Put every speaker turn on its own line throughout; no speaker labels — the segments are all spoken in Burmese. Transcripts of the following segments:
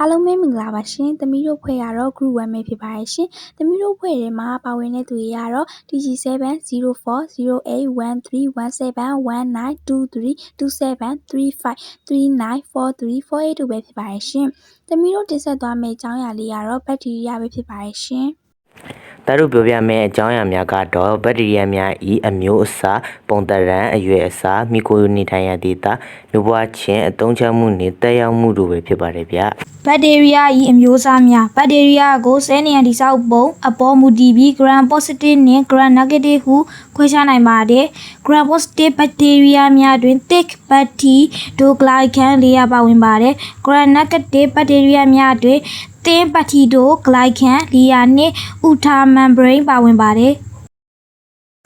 အားလုံးပဲမင်္ဂလာပါရှင်။သမီးတို့ဖွဲ့ကတော့ group 1ပဲဖြစ်ပါတယ်ရှင်။သမီးတို့ဖွဲ့ထဲမှာပါဝင်တဲ့သူတွေကတော့ TG7 04 08 13 17 19 23 27 35 39 43 48တို့ပဲဖြစ်ပါတယ်ရှင်။သမီးတို့တင်ဆက်သွားမယ့်အကြောင်းအရာလေးကတော့ဘက်တီးရီးယားပဲဖြစ်ပါတယ်ရှင်။
တရုပ်ပြောပြမယ့်အကြောင်းအရာများကတော့ဘက်တီးရီးယားများဤအမျိုးအစားပုံသဏ္ဍာန်အရွယ်အစားမိကိုနေထိုင်ရာဒေသလူပွားခြင်းအသုံးချမှုနှင့်တက်ရောက်မှုတို့ပဲဖြစ်ပါတယ်ဗျ
ဘက်တီးရီးယား၏အမျိုးအစားများဘက်တီးရီးယားကိုဆဲနေရန်တိဆောက်ပုံအပေါ်မူတည်ပြီး gram positive နှင့် gram negative ဟုခွဲခြားနိုင်ပါတယ် gram positive ဘက်တီးရီးယားများတွင် thick peptidoglycan လေးရပါဝင်ပါတယ် gram negative ဘက်တီးရီးယားများတွင် thin peptidoglycan လေးရနှင့် outer membrane ပါဝင်ပါတယ်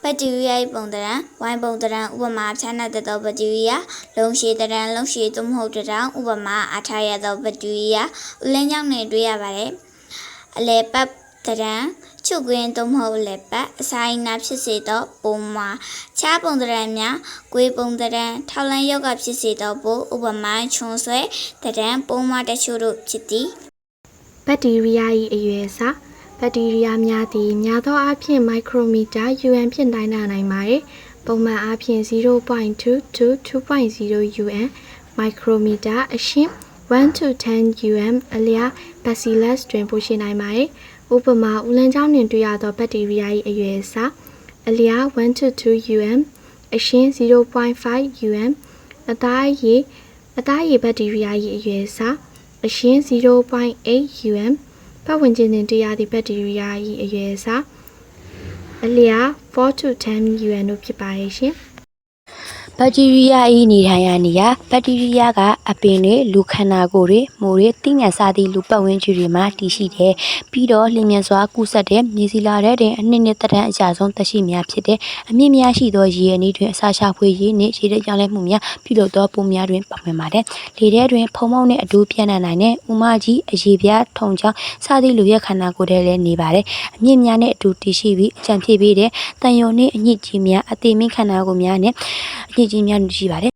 ဘက်တီးရီးယား၏ပုံသဏ္ဍာန်ဝိုင်းပုံသဏ္ဍာန်ဥပမာဖြားနှံတတ်သောဘက်တီးရီးယားလုံးရှည်သဏ္ဍာန်လုံးရှည်သို့မဟုတ်တစ်ထောင်ဥပမာအားထားရသောဘက်တီးရီးယားဥလင်းကြောင့်နေတွေ့ရပါတယ်အလဲပတ်သဏ္ဍာန်ချုပ်ကွင်းသို့မဟုတ်လက်ပတ်အစာအိမ်နာဖြစ်စေသောပုံမှာခြားပုံသဏ္ဍာန်များကွေးပုံသဏ္ဍာန်ထောက်လန်းယောဂဖြစ်စေသောပိုဥပမာခြုံဆွဲသဏ္ဍာန်ပုံမှာတချို့တို့ဖြစ်သည်
ဘက်တီးရီးယား၏အရွယ်အစား ဘက်တီးရီးယားများသည်များသောအားဖြင့်မိုက်ခရိုမီတာ UN ဖြင့်တိုင်းတာနိုင်ပါသည်ပုံမှန်အားဖြင့်0.2 to 2.0 UN မိုက်ခရိုမီတာအရှင်း1 to 10 UM အလျား bacillus တွင်ပိုရှိနိုင်ပါသည်ဥပမာဦးလန်းချောင်းတွင်တွေ့ရသောဘက်တီးရီးယား၏အရွယ်အစားအလျား1 to 2 UM အရှင်း0.5 UM အသားရည်အသားရည်ဘက်တီးရီးယား၏အရွယ်အစားအရှင်း0.8 UM ပတ်ဝန်းကျင်တွင်တွေ့ရသည့်ဘက်တီးရီးယား၏အရွယ်အစားအလျာ4 to 10 UN တို့ဖြစ်ပါရဲ့ရှင်
ဘက်တီးရီးယား၏နေထိုင်ရာနေရာဘက်တီးရီးယားကအပင်တွေလူခန္ဓာကိုယ်တွေမိုးတွေတိညာစသည့်လူပတ်ဝန်းကျင်တွေမှာတည်ရှိတယ်ပြီးတော့လျင်မြန်စွာကူးစက်တဲ့မြေစီလာတဲ့တဲ့အနှစ်နှစ်သက်တမ်းအကြဆုံးသက်ရှိများဖြစ်တဲ့အမြင့်များရှိသောရေအနည်းတွင်အစာရှာဖွေရေးနှင့်ရေတဲ့ကြောင်းလဲမှုများပြုလုပ်သောပုံများတွင်ပါဝင်ပါတယ်လေထဲတွင်ဖုံမောက်နှင့်အတူပြန့်နှံ့နိုင်တဲ့ဥမကြီးအရေပြားထုံချောင်းစသည့်လူရဲ့ခန္ဓာကိုယ်ထဲလည်းနေပါတယ်အမြင့်များနဲ့အတူတည်ရှိပြီးအကြံဖြစ်ပြီးတဲ့တန်ယုံနှင့်အညစ်အကြေးများအသေးမင်းခန္ဓာကိုယ်များနဲ့အညစ်အကြေးများရှိပါတယ်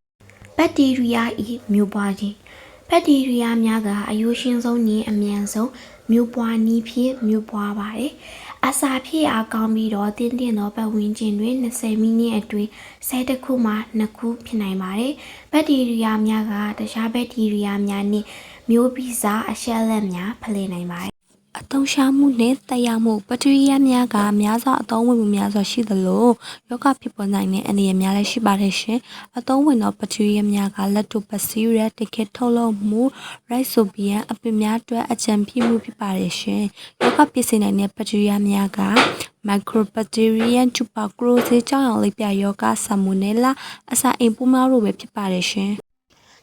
ဘက်တီးရီးယား၏မျိုးပွားခြင်းဘက်တီးရီးယားများကအယိုးရှင်းဆုံးနှင့်အမြန်ဆုံးမျိုးပွားနည်းဖြင့်မျိုးပွားပါတယ်။အစာဖြည့်အားကောင်းပြီးတော့တင်းတင်းသောပတ်ဝန်းကျင်တွင်20မိနစ်အတွင်း10တစ်ခုမှ2ခုဖြစ်နိုင်ပါတယ်။ဘက်တီးရီးယားများကတခြားဘက်တီးရီးယားများနှင့်မျိုးဗီဇအရှက်လက်များဖလှယ်နိုင်ပါတယ်
အသုံးချမှုနဲ့တက်ရောက်မှုဘက်တီးရီးယားများကများစွာအသုံးဝင်မှုများစွာရှိသလိုယောဂဖြစ်ပေါ်နိုင်တဲ့အနေအများလည်းရှိပါတယ်ရှင်။အသုံးဝင်သောဘက်တီးရီးယားများကလက်တိုဘက်ဆီးရီးယားတကယ်ထုတ်လုပ်မှုရိုက်ဆိုဘီယန်အပင်များအတွက်အကြံပြုမှုဖြစ်ပါတယ်ရှင်။ယောဂဖြစ်စေနိုင်တဲ့ဘက်တီးရီးယားများက Mycobacterium tuberculosis ကြောင့်ရောင်လိပ်ပြယောဂဆာမိုနယ်လာအစာအိမ်ပိုးများတို့ပဲဖြစ်ပါတယ်ရှင်။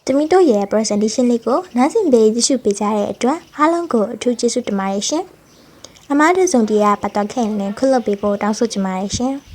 သမီးတို့ရဲ့ presentation လေးကိုနားဆင်ပေးကြည့်ရှုပေးကြတဲ့အတွက်အားလုံးကိုအထူးကျေးဇူးတင်ပါတယ်ရှင်။အမားတို့စုံတီးကပတ်သက်ခဲ့ရင်လည်းခွင့်လွှတ်ပေးဖို့တောင်းဆိုချင်ပါတယ်ရှင်။